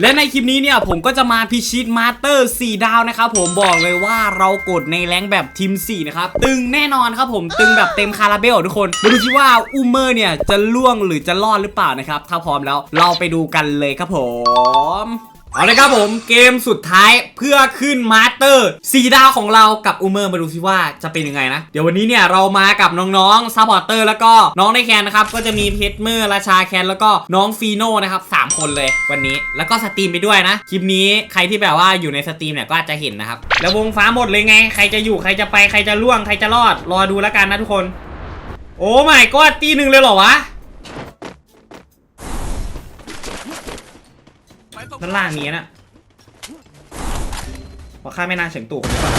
และในคลิปนี้เนี่ยผมก็จะมาพิชิตมาสเตอร์ 4 ดาวนะครับผมบอกเลยว่าเรากดในแรงแบบทีม 4 นะครับ ตึงแน่นอนครับผมตึงแบบเต็มคาราเบลทุกคนมาดูที่ว่าอูเมอร์เนี่ยจะล่วงหรือจะรอดหรือเปล่านะครับ ถ้าพร้อมแล้วเราไปดูกันเลยครับผม เอาเลยครับผมเกมสุดท้ายเพื่อขึ้นมาสเตอร์4ดาวของเรากับอูเมอร์มาดูซิว่าจะเป็นยังไงนะ เดี๋ยววันนี้เนี่ยเรามากับน้องๆซัพพอร์เตอร์แล้วก็น้องในแคนนะครับ ก็จะมีเพชรเมอร์ราชาแคนแล้วก็น้องฟีโน่นะครับ3คนเลยวันนี้แล้วก็สตรีมไปด้วยนะ คลิปนี้ใครที่แบบว่าอยู่ในสตรีมเนี่ยก็อาจจะเห็นนะครับ แล้ววงฟ้าหมดเลยไง ใครจะอยู่ใครจะไปใครจะล่วงใครจะรอดรอดูแล้วกันนะทุกคน โอ้ไม่ก็ตีหนึ่งเลยเหรอวะ ด้านล่างนี้นะว่าข้าไม่น่าเฉียงตู่คนนี้ก่อน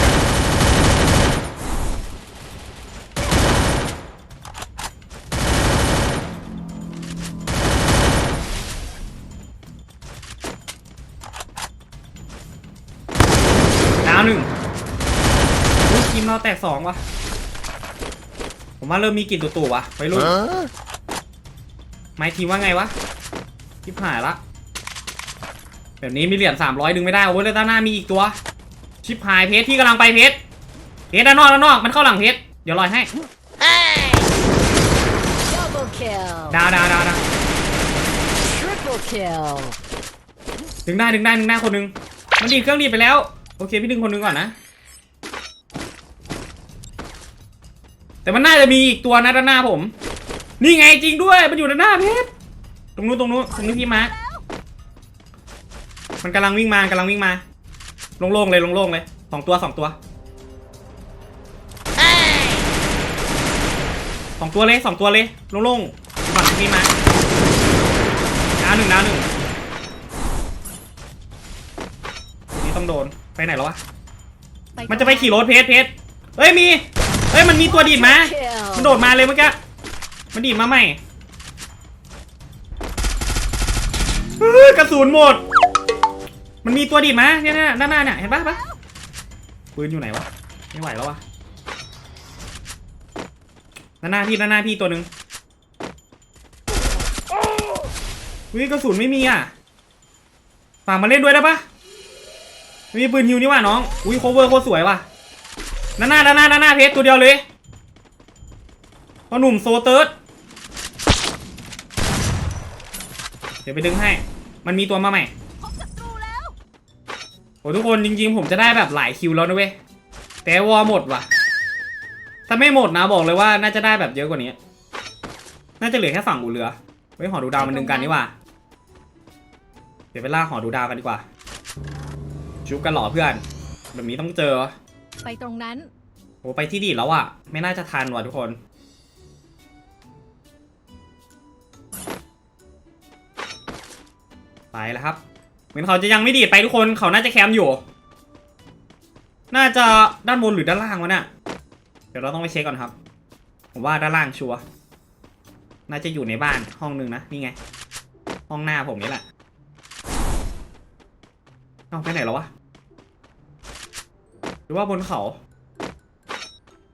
ดาวหนึ่งอุ๊ยทีมเราแตกสองว่ะผมว่าเริ่มมีกลิ่นตู่ๆว่ะไปรุ่นไม่ทีมว่าไงวะทิพหายละ แบบนี้มีเหรียญ300ดึงไม่ได้โอ้ยแล้วด้านหน้ามีอีกตัว ชิปหายเพชรพี่กำลังไปเพชรเพชรด้านนอกด้านนอกมันเข้าหลังเพชรเดี๋ยวลอยให้ Double kill. ดาวดาวดาวดาว Triple kill. ดึงได้ดึงได้ดึงได้คนหนึงมันดีดเครื่องดีดไปแล้ว โอเคพี่ดึงคนหนึงก่อนนะ แต่มันน่าจะมีอีกตัวนะด้านหน้าผม นี่ไงจริงด้วยมันอยู่ด้านหน้าเพชรตรงนู้นตรงนู้นตรงนี้พี่มาร์ค มันกำลังวิ่งมากำลังวิ่งมา โล่งๆเลยโล่งๆเลยสองตัวสองตัวสองตัวเลยสองตัวเลยโล่งๆฝั่งพี่มาร์คดาวหนึ่งดาวหนึ่งตัวนี้ต้องโดนไปไหนแล้ววะมันจะไปขี่รถเพชรเพชรเฮ้ยมีเฮ้ยมันมีตัวดีดมา Kill. มันโดดมาเลยเมื่อกี้มันดีดมาใหม่เฮ้ยกระสุนหมด มันมีตัวดีดมาเนี่ยนะด้านหน้าเนี่ยเห็นปะปะปืนอยู่ไหนวะไม่ไหวแล้ววะด้านหน้าพี่ด้านหน้าพี่ตัวหนึ่งวิกระสุนไม่มีอะฝากมาเล่นด้วยได้ปะมีปืนฮิวนี่ว่ะน้องอุ้ยโคเวอร์โคตรสวยว่ะด้านหน้าด้านหน้าด้านหน้าเพชรตัวเดียวเลยพ่อหนุ่มโซเติร์ดเดี๋ยวไปดึงให้ มันมีตัวมาใหม่ โอ้ทุกคนจริงๆ ผมจะได้แบบหลายคิวแล้วนะเว้ย แต่วอหมดว่ะ ถ้าไม่หมดนะบอกเลยว่าน่าจะได้แบบเยอะกว่านี้ น่าจะเหลือแค่ฝั่งอูเรือไว้ยหอดูดาวมันดึงกันนี่ว่ะเดี๋ยวไปล่าหอดูดาวกันดีกว่า ชุบกันเหรอเพื่อน แบบนี้ต้องเจอ ไปตรงนั้น โอ้ไปที่ดีดแล้วอะไม่น่าจะทันว่ะทุกคนไปแล้วครับ เหมือนเขาจะยังไม่ดีดไปทุกคนเขาน่าจะแคมป์อยู่ น่าจะด้านบนหรือด้านล่างวะเนี่ยเดี๋ยวเราต้องไปเช็คก่อนครับ ผมว่าด้านล่างชัวร์น่าจะอยู่ในบ้านห้องหนึ่งนะนี่ไง ห้องหน้าผมนี่แหละเอาไปไหนแล้ววะหรือว่าบนเขา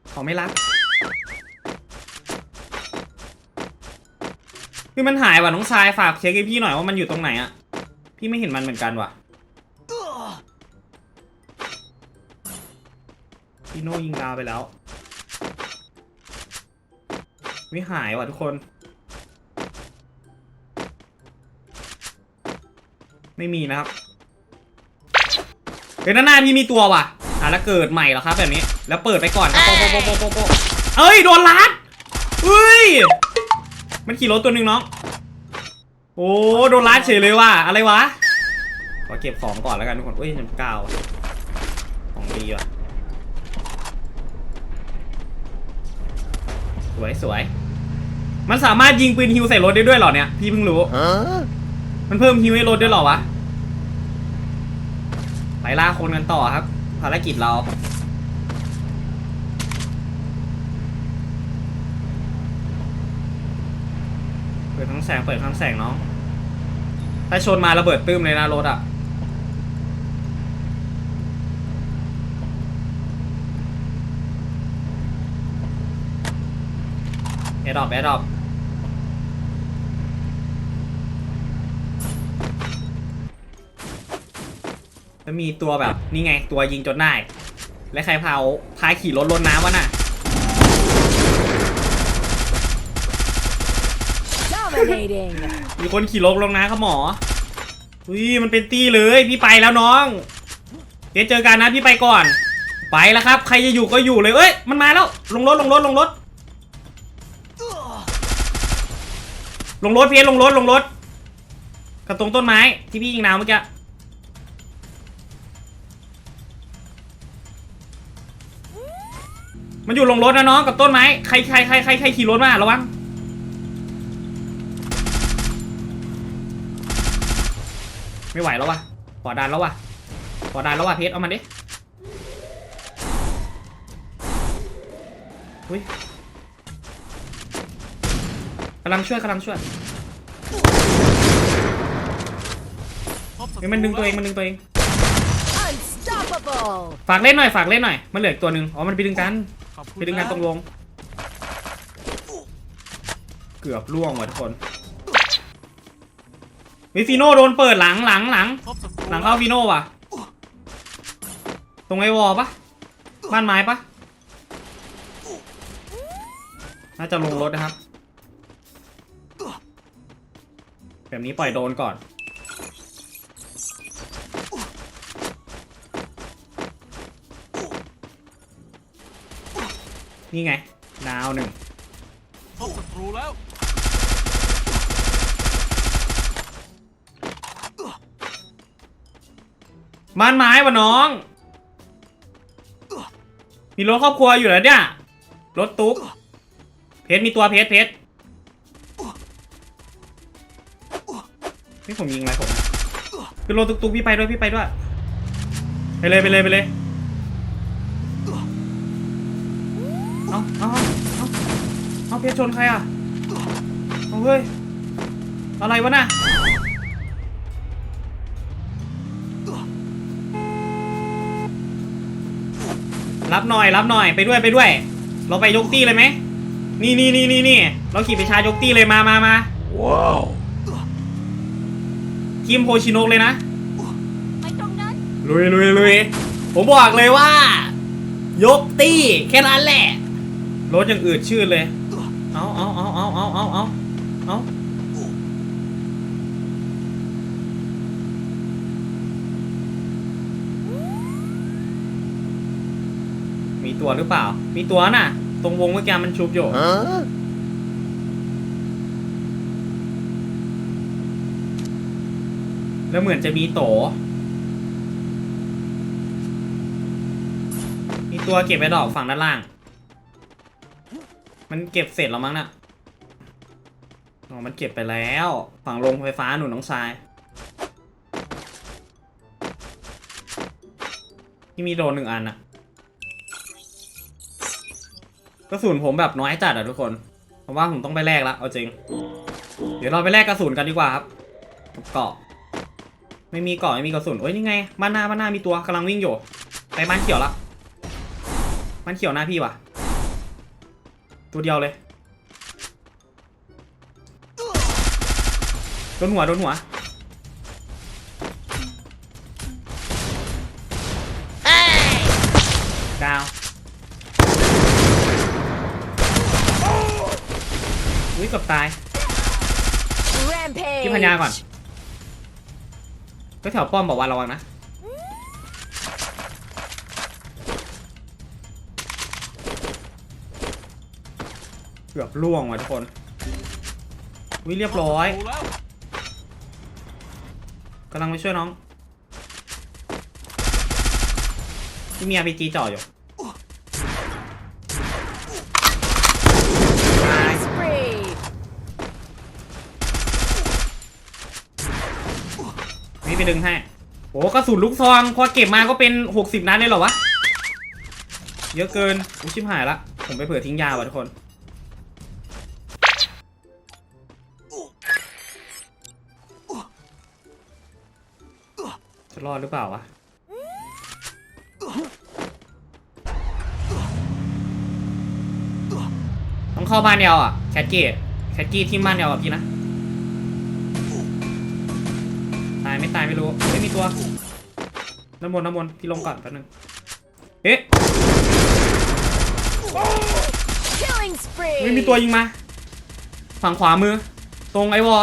เขาไม่รักคือมันหายว่ะน้องชายฝากเช็คให้พี่หน่อยว่ามันอยู่ตรงไหนอะ พี่ไม่เห็นมันเหมือนกันว่ะพี่โน่ยิงดาวไปแล้ว ไม่หายว่ะทุกคน ไม่มีนะครับเฮ้ยด้านหน้าพี่มีตัวว่ะอะแล้วเกิดใหม่เหรอครับแบบนี้ แล้วเปิดไปก่อนครับโป๊ะโป๊ะโป๊ะโป๊ะโป๊ะเอ้ยโดนลัดเฮ้ย มันขี่รถตัวหนึ่งน้อง โอ้โดนลัดเฉยเลยว่ะอะไรวะขอเก็บของก่อนแล้วกันทุกคนเอ้ยยังก้าวของดีว่ะสวยสวยมันสามารถยิงปืนฮิวใส่รถได้ด้วยเหรอเนี่ยพี่เพิ่งรู้มันเพิ่มฮิวให้รถด้วยเหรอวะไปล่าคนกันต่อครับ ภารกิจเรา เปิดทั้ง แสงเปิดทั้งแสงน้องถ้าชนมาระเบิดตื้มเลยนะรถอะแอดดอปแอดดอปแล้วมีตัวแบบ นี่ไงตัวยิงจนได้ และใครพาพาขี่รถลดน้ำวะน่ะ Dominating. มีคนขี่รถลงนะครับหมออุ้ยมันเป็นตี้เลยพี่ไปแล้วน้องเดี๋ยวเจอกันนะพี่ไปก่อน ไปแล้วครับ ใครจะอยู่ก็อยู่เลยเอ้ยมันมาแล้วลงรถลงรถลงรถ ลงรถพี่เอสลงรถลงรถกับตรงต้นไม้ที่พี่ยิงน้ำเมื่อกี้มันอยู่ลงรถนะน้องกับต้นไม้ใครใครใครใครใครขี่รถมาระวัง ไม่ไหวแล้ววะขอดันแล้ววะขอดันแล้ววะเพชรเอามันดิอุ้ยกำลังช่วยกำลังช่วยเฮ้ยมันดึงตัวเองมันดึงตัวเอง Unstoppable. ฝากเล่นหน่อยฝากเล่นหน่อยมันเหลืออีกตัวหนึ่งอ๋อมันไปดึงกันขอบคุณไปดึงกันตรงวงเกือบล่วงว่ะทุกคน วิฟิโน่โดนเปิดหลังหลังหลังพบศัตรูหลังเข้าฟิโน่ว่ะ ตรงไอวอลปะบ้านไม้ปะน่าจะลงรถนะครับ แบบนี้ปล่อยโดนก่อน นี่ไงดาวหนึ่งพบศัตรูแล้ว บ้านไม้วะน้อง มีรถครอบครัวอยู่แล้วเนี่ย รถตุ๊ก เพชรมีตัวเพชรเพชรนี่ผมยิงอะไรผมคือรถตุ๊กตุ๊กพี่ไปด้วยพี่ไปด้วย ไปเลยไปเลยไปเลย เอาเอาเอาเอาเพชรชนใครอะเอาเฮ้ย อะไรวะน่ะ รับหน่อยรับหน่อยไปด้วยไปด้วย เราไปยกตี้เลยไหมนี่นี่นี่นี่นี่เราขี่ไปชาร์จยกตี้เลยมามามาว้าวทีมโพชิโนกเลยนะไปตรงนั้นลุยลุยลุยผมบอกเลยว่า ยกตี้แค่นั้นแหละรถยังอืดชืดเลย เอาเอาเอาเอาเอาเอาเอาเอา มีตัวหรือเปล่า มีตัวน่ะ ตรงวงเมื่อกี้มันชุบอยู่แล้วเหมือนจะมีโต มีตัวเก็บไปดอกฝั่งด้านล่าง มันเก็บเสร็จแล้วมั้งน่ะอ๋อมันเก็บไปแล้ว ฝั่งโรงไฟฟ้าหนุนน้องทรายที่มีโดรนหนึ่งอันอะ ระสุนผมแบบน้อยจัดอะทุกคนเพราะว่าผมต้องไปแลกละเอาจริง เดี๋ยวเราไปแลกกระสุนกันดีกว่าครับเกาะ ไม่มีเกาะไม่มีกระสุนเอ้ยนี่ไงบ้านหน้าบ้านหน้ามีตัวกำลังวิ่งอยู่ไปบ้านเขียวละบ้านเขียวหน้าพี่ว่ะ ตัวเดียวเลยโดนหัวโดนหัว เกับตาย Rampage. พี่พัญญาก่อนก็แถวป้อมบอกว่าระวังนะเกือบล่วงว่ะทุกคนวิเรียบร้อยศัตแล้วกำลังไปช่วยน้องที่มี RPG จ่ออยู่ตาย Spree. นี่ไปดึงให้โอ้กระสุนลูกซองพอเก็บมาก็เป็น 60 นัดเลยเหรอวะ เยอะเกินอุ้ชิบหายละ ผมไปเผื่อทิ้งยาว่ะทุกคน จะรอดหรือเปล่าวะ ต้องเข้าบ้านเดียวอะ แคทกี้แคทกี้ที่บ้านเดียวกับพี่นะายไม่ตายไม่รู้ไม่มีตัวน้ำมนต์น้ำมนต์พี่ลงก่อนแป๊บนึงเอ๊ะ Killing spree. ไม่มีตัวยิงมา ฝั่งขวามือ ตรงไอ้วอ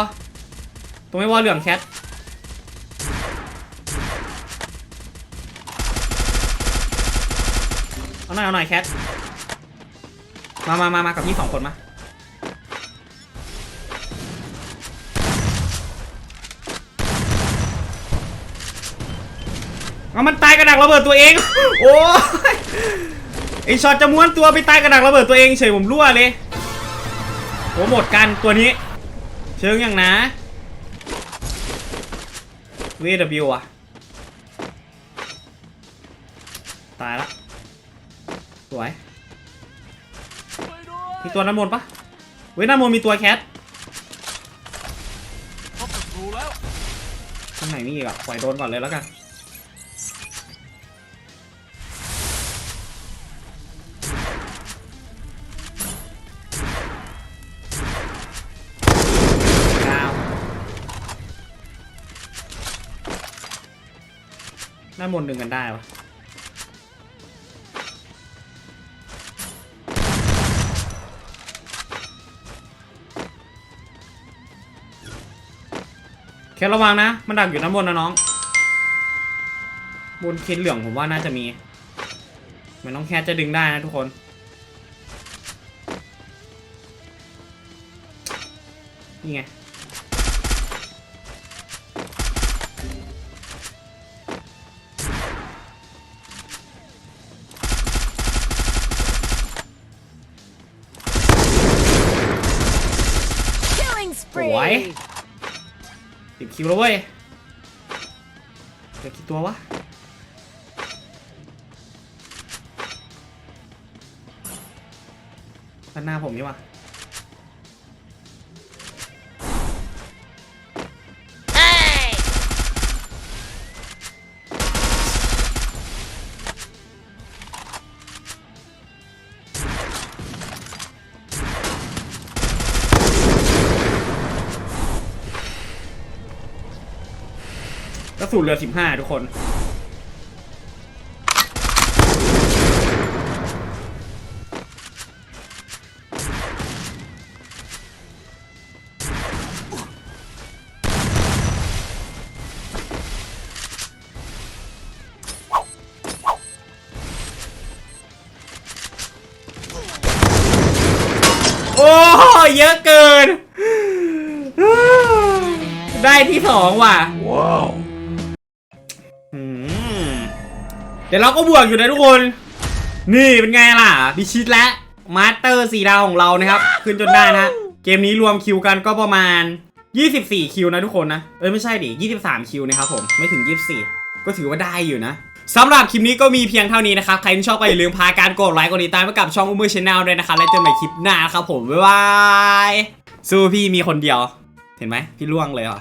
ตรงไอ้วอเหลืองแคทเอาหน่อยเอาหน่อยแคทมามามามากับพี่สองคนมา เอามันตายกระดักระเบิดตัวเอง โอ้ยไอช็อตจะม้วนตัวไปตายกระดักระเบิดตัวเองเฉยผมรั่วเลยโอ้หมดกันตัวนี้ เชิงอย่างนะ VW อะ ตายละสวยไปด้วย มีตัวน้ำมนต์ปะเว้ยน้ำมนต์มีตัวแคทพบศัตรูแล้วข้างไหนมีอีกอะปล่อยโดนก่อนเลยแล้วกัน ด้านบนดึงกันได้ปะแค่ระวังนะ มันดักอยู่ด้านบนนะน้อง บนเคนเหลืองผมว่าน่าจะมีมือนน้องแคทจะดึงได้นะทุกคนนี่ไง สิบคิวแล้วเว้ยเหลือกี่ตัววะด้านหน้าผมนี่วะ กระสุนเหลือสิบห้าทุกคน โอ้เยอะเกิน ได้ที่สองว่ะ ว้าว เดี๋ยวเราก็บวกอยู่นะทุกคน นี่เป็นไงล่ะพิชิตและมาสเตอร์สีดาวของเรานะครับ ขึ้นจนได้นะเกมนี้รวมคิวกันก็ประมาณ 24 คิวนะทุกคนนะ เอ้ยไม่ใช่ดิ23 คิวนะครับผมไม่ถึง 24 ก็ถือว่าได้อยู่นะสำหรับคลิปนี้ก็มีเพียงเท่านี้นะครับ ใครที่ชอบก็อย่าลืมพาการกดไลค์กดติดตามไว้กับช่องอุ้มมือชแนลด้วยนะครับแล้วเจอกันใหม่คลิปหน้าครับผมบ๊ายบายสู้พี่มีคนเดียว เห็นไหมพี่ล่วงเลยเหรอ